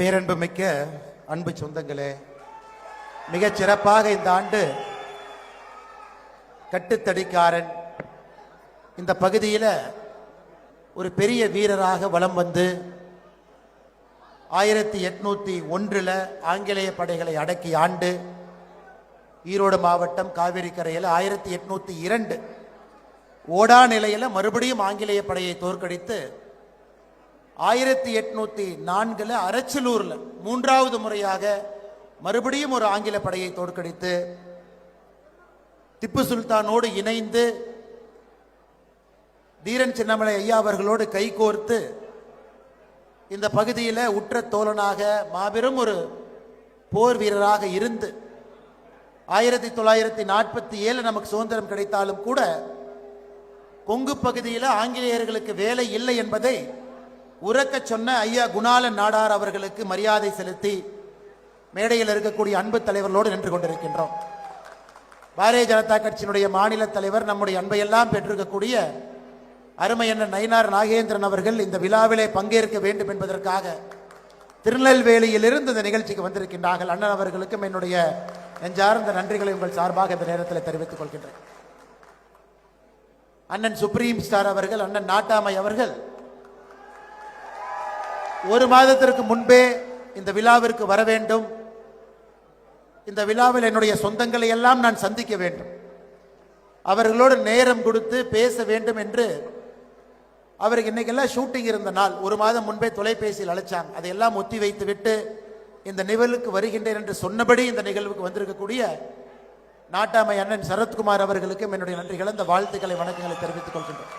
பேரன்புமிக்க அன்பு சொந்தங்களே மிகச் சிறப்பாக இந்த ஆண்டு கட்டுத்தடிக்காரன் இந்த பகுதியில் ஒரு பெரிய வீரராக வலம் வந்து ஆயிரத்தி எட்நூத்தி ஒன்றில் ஆங்கிலேய படைகளை அடக்கி ஆண்டு ஈரோடு மாவட்டம் காவிரி கரையில் ஆயிரத்தி எட்நூத்தி இரண்டு ஓடா நிலையில் மறுபடியும் ஆங்கிலேய படையை தோற்கடித்து ஆயிரத்தி எட்நூத்தி நான்குல அரச்சலூர்ல மூன்றாவது முறையாக மறுபடியும் ஒரு ஆங்கில படையை தோற்கடித்து திப்பு சுல்தானோடு இணைந்து தீரன் சின்னமலை ஐயா அவர்களோடு கைகோர்த்து இந்த பகுதியில் உற்ற தோழனாக மாபெரும் ஒரு போர் வீரராக இருந்து ஆயிரத்தி தொள்ளாயிரத்தி நாற்பத்தி ஏழு நமக்கு சுதந்திரம் கிடைத்தாலும் கூட கொங்கு பகுதியில் ஆங்கிலேயர்களுக்கு வேலை இல்லை என்பதை உறக்க சொன்ன ஐயா குணாலன் நாடார் அவர்களுக்கு மரியாதை செலுத்தி மேடையில் இருக்கக்கூடிய அன்பு தலைவர்களோடு நின்று கொண்டிருக்கின்றோம். பாரதிய ஜனதா கட்சியினுடைய மாநில தலைவர் நம்முடைய அன்பையெல்லாம் பெற்றிருக்கக்கூடிய அருமை அண்ணன் நயினார் நாகேந்திரன் அவர்கள் இந்த விழாவிலே பங்கேற்க வேண்டும் என்பதற்காக திருநெல்வேலியிலிருந்து இந்த நிகழ்ச்சிக்கு வந்திருக்கின்றார்கள். அண்ணன் அவர்களுக்கும் என்னுடைய நெஞ்சார்ந்த நன்றிகளை உங்கள் சார்பாக இந்த நேரத்தில் தெரிவித்துக் கொள்கின்றேன். அண்ணன் சுப்ரீம் ஸ்டார் அவர்கள் அண்ணன் நாட்டாமை அவர்கள் ஒரு மாதத்திற்கு முன்பே இந்த விழாவிற்கு வர வேண்டும். இந்த விழாவில் என்னுடைய சொந்தங்களை எல்லாம் நான் சந்திக்க வேண்டும். அவர்களோடு நேரம் கொடுத்து பேச வேண்டும் என்று அவருக்கு இன்னைக்கெல்லாம் ஷூட்டிங் இருந்த நாள். ஒரு மாதம் முன்பே தொலைபேசியில் அழைச்சாங்க. அதையெல்லாம் ஒத்தி வைத்து விட்டு இந்த நிகழ்வுக்கு வருகின்றேன் என்று சொன்னபடி இந்த நிகழ்வுக்கு வந்திருக்கக்கூடிய நாட்டாமை அண்ணன் சரத்குமார் அவர்களுக்கும் என்னுடைய நன்றிகளை இந்த வாழ்த்துக்களை வணக்கங்களை தெரிவித்துக் கொள்கின்றேன்.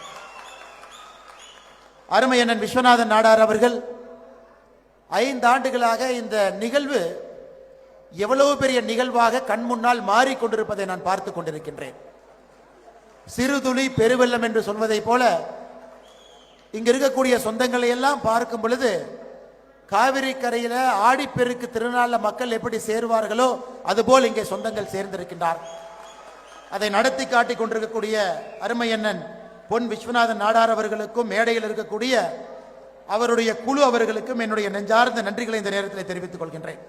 அருமை அண்ணன் விஸ்வநாதன் நாடார் அவர்கள் ஐந்து ஆண்டுகளாக இந்த நிகழ்வு எவ்வளவு பெரிய நிகழ்வாக கண் முன்னால் மாறிக்கொண்டிருப்பதை நான் பார்த்து கொண்டிருக்கின்றேன். சிறுதுளி பெருவெள்ளம் என்று சொல்வதைப் போல இங்க இருக்கக்கூடிய சொந்தங்களை எல்லாம் பார்க்கும் பொழுது காவிரி கரையில ஆடிப்பெருக்கு திருநாள்ல மக்கள் எப்படி சேருவார்களோ அதுபோல் இங்கே சொந்தங்கள் சேர்ந்திருக்கின்றார். அதை நடத்தி காட்டிக் கொண்டிருக்கக்கூடிய அருமையண்ணன் பொன் விஸ்வநாதன் நாடார் அவர்களுக்கும் மேடையில் இருக்கக்கூடிய அவருடைய குழு அவர்களுக்கும் என்னுடைய நெஞ்சார்ந்த நன்றிகளை இந்த நேரத்தில் தெரிவித்துக் கொள்கின்றேன்.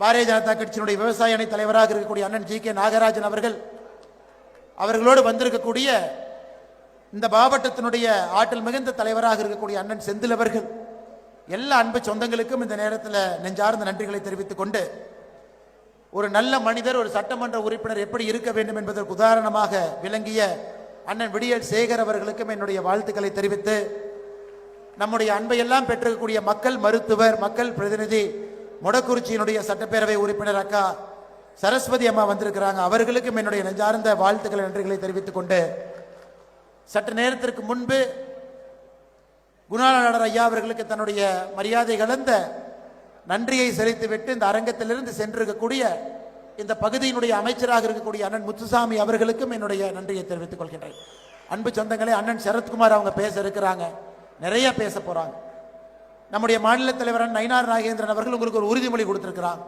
பாரதிய ஜனதா கட்சியினுடைய விவசாய அணி தலைவராக இருக்கக்கூடிய அண்ணன் ஜி கே நாகராஜன் அவர்கள் அவர்களோடு வந்திருக்கக்கூடிய இந்த மாவட்டத்தினுடைய ஆற்றல் மிகுந்த தலைவராக இருக்கக்கூடிய அண்ணன் செந்தில் அவர்கள் எல்லா அன்பு சொந்தங்களுக்கும் இந்த நேரத்தில் நெஞ்சார்ந்த நன்றிகளை தெரிவித்துக் கொண்டு ஒரு நல்ல மனிதர் ஒரு சட்டமன்ற உறுப்பினர் எப்படி இருக்க வேண்டும் என்பதற்கு உதாரணமாக விளங்கிய அண்ணன் விடியல் சேகர் அவர்களுக்கும் என்னுடைய வாழ்த்துக்களை தெரிவித்து நம்முடைய அன்பையெல்லாம் பெற்றிருக்கக்கூடிய மக்கள் மருத்துவர் மக்கள் பிரதிநிதி மொடக்குறிச்சியினுடைய சட்டப்பேரவை உறுப்பினர் அக்கா சரஸ்வதி அம்மா வந்திருக்கிறாங்க. அவர்களுக்கும் என்னுடைய நெஞ்சார்ந்த வாழ்த்துக்களை நன்றிகளை தெரிவித்துக் கொண்டு சற்று நேரத்திற்கு முன்பு குணாளர் ஐயா அவர்களுக்கு தன்னுடைய மரியாதை கலந்த நன்றியை செலுத்திவிட்டு இந்த அரங்கத்திலிருந்து சென்றிருக்கக்கூடிய இந்த பகுதியினுடைய அமைச்சராக இருக்கக்கூடிய அண்ணன் முத்துசாமி அவர்களுக்கும் என்னுடைய நன்றியை தெரிவித்துக் கொள்கின்றேன். அன்பு சொந்தங்களே அண்ணன் சரத்குமார் அவங்க பேச இருக்கிறாங்க. நிறைய பேச போறாங்க. நம்முடைய மாநில தலைவர் நயினார் நாகேந்திரன் அவர்கள் உங்களுக்கு ஒரு உறுதிமொழி கொடுத்திருக்கிறார்.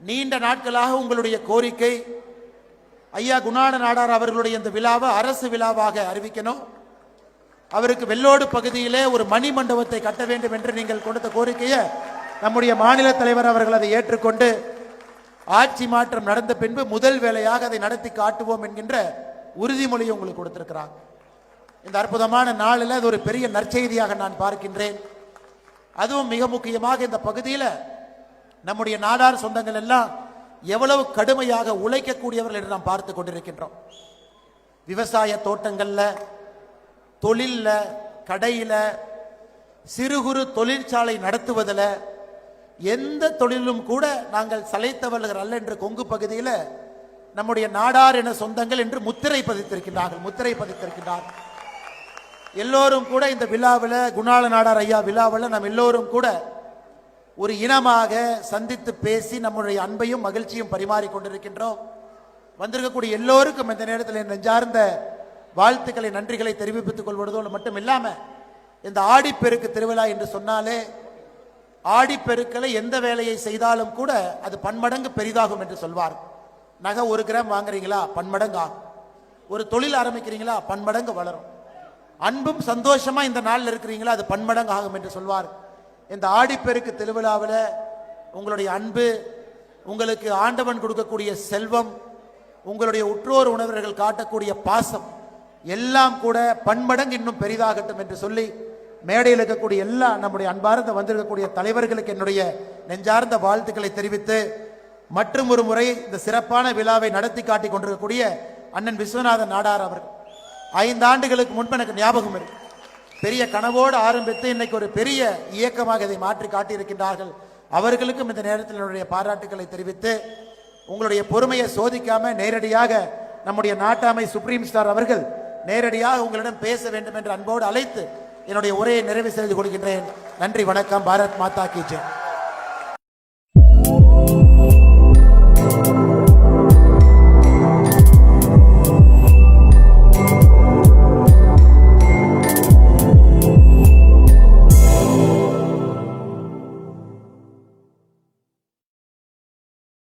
நீண்ட நாட்களாக உங்களுடைய கோரிக்கை ஐயா குணாட நாடார் அவர்களுடைய இந்த விழாவை அரசு விழாவாக அறிவிக்கணும். அவருக்கு வெள்ளோடு பகுதியிலே ஒரு மணி மண்டபத்தை கட்ட வேண்டும் என்று நீங்கள் கொடுத்த கோரிக்கையை நம்முடைய மாநில தலைவர் அவர்கள் அதை ஏற்றுக்கொண்டு ஆட்சி மாற்றம் நடந்த பின்பு முதல் வேலையாக அதை நடத்தி காட்டுவோம் என்கின்ற உறுதிமொழியை உங்களுக்கு கொடுத்திருக்கிறாங்க இந்த அற்புதமான நாளில் அது ஒரு பெரிய நற்செய்தியாக நான் பார்க்கின்றேன். அதுவும் மிக முக்கியமாக இந்த பகுதியில் நம்முடைய நாடார் சொந்தங்கள் எல்லாம் எவ்வளவு கடுமையாக உழைக்கக்கூடியவர்கள் என்று நாம் பார்த்து கொண்டிருக்கின்றோம். விவசாய தோட்டங்களில் தொழிலில் கடையில் சிறு குறு தொழிற்சாலை நடத்துவதில் எந்த தொழிலும் கூட நாங்கள் சளைத்தவர்கள் அல்ல என்று கொங்கு பகுதியில் நம்முடைய நாடார் என சொந்தங்கள் என்று முத்திரை பதித்திருக்கின்றார்கள் முத்திரை பதித்திருக்கின்றார்கள். எல்லோரும் கூட இந்த விழாவில் குணாள நாடார் ஐயா விழாவில் நாம் எல்லோரும் கூட ஒரு இனமாக சந்தித்து பேசி நம்முடைய அன்பையும் மகிழ்ச்சியும் பரிமாறிக் கொண்டிருக்கின்றோம். வந்திருக்கக்கூடிய எல்லோருக்கும் இந்த நேரத்தில் என் நெஞ்சார்ந்த வாழ்த்துக்களை நன்றிகளை தெரிவித்துக் கொள்வதோடு மட்டும் இல்லாமல் இந்த ஆடிப்பெருக்கு திருவிழா என்று சொன்னாலே ஆடிப்பெருக்களை எந்த வேலையை செய்தாலும் கூட அது பன்மடங்கு பெரிதாகும் என்று சொல்வார். நகை ஒரு கிராம் வாங்குறீங்களா? பன்மடங்கு ஆகும் ஒரு தொழில் ஆரம்பிக்கிறீங்களா? பன்மடங்கு வளரும். அன்பும் சந்தோஷமா இந்த நாளில் இருக்கிறீங்களா? அது பன்மடங்கு ஆகும் என்று சொல்வார். இந்த ஆடிப்பெருக்கு திருவிழாவில் உங்களுடைய அன்பு உங்களுக்கு ஆண்டவன் கொடுக்கக்கூடிய செல்வம் உங்களுடைய உற்றோர் உணவர்கள் காட்டக்கூடிய பாசம் எல்லாம் கூட பன்மடங்கு இன்னும் பெரிதாகட்டும் என்று சொல்லி மேடையில் இருக்கக்கூடிய எல்லா நம்முடைய அன்பார்ந்த வந்திருக்கக்கூடிய தலைவர்களுக்கு என்னுடைய நெஞ்சார்ந்த வாழ்த்துக்களை தெரிவித்து மற்றும் ஒரு முறை இந்த சிறப்பான விழாவை நடத்தி காட்டி கொண்டிருக்கக்கூடிய அண்ணன் விஸ்வநாதன் நாடார் அவர்கள். ஐந்து ஆண்டுகளுக்கு முன்பு எனக்கு ஞாபகம் இருக்கு. பெரிய கனவோடு ஆரம்பித்து இன்னைக்கு ஒரு பெரிய இயக்கமாக இதை மாற்றி காட்டியிருக்கின்றார்கள். அவர்களுக்கும் இந்த நேரத்தில் என்னுடைய பாராட்டுக்களை தெரிவித்து உங்களுடைய பொறுமையை சோதிக்காம நேரடியாக நம்முடைய நாட்டாமை சுப்ரீம் ஸ்டார் அவர்கள் நேரடியாக உங்களிடம் பேச வேண்டும் என்று அன்போடு அழைத்து என்னுடைய உரையை நிறைவு செய்து கொள்கின்றேன். நன்றி வணக்கம். பாரத் மாதா கீச்சன்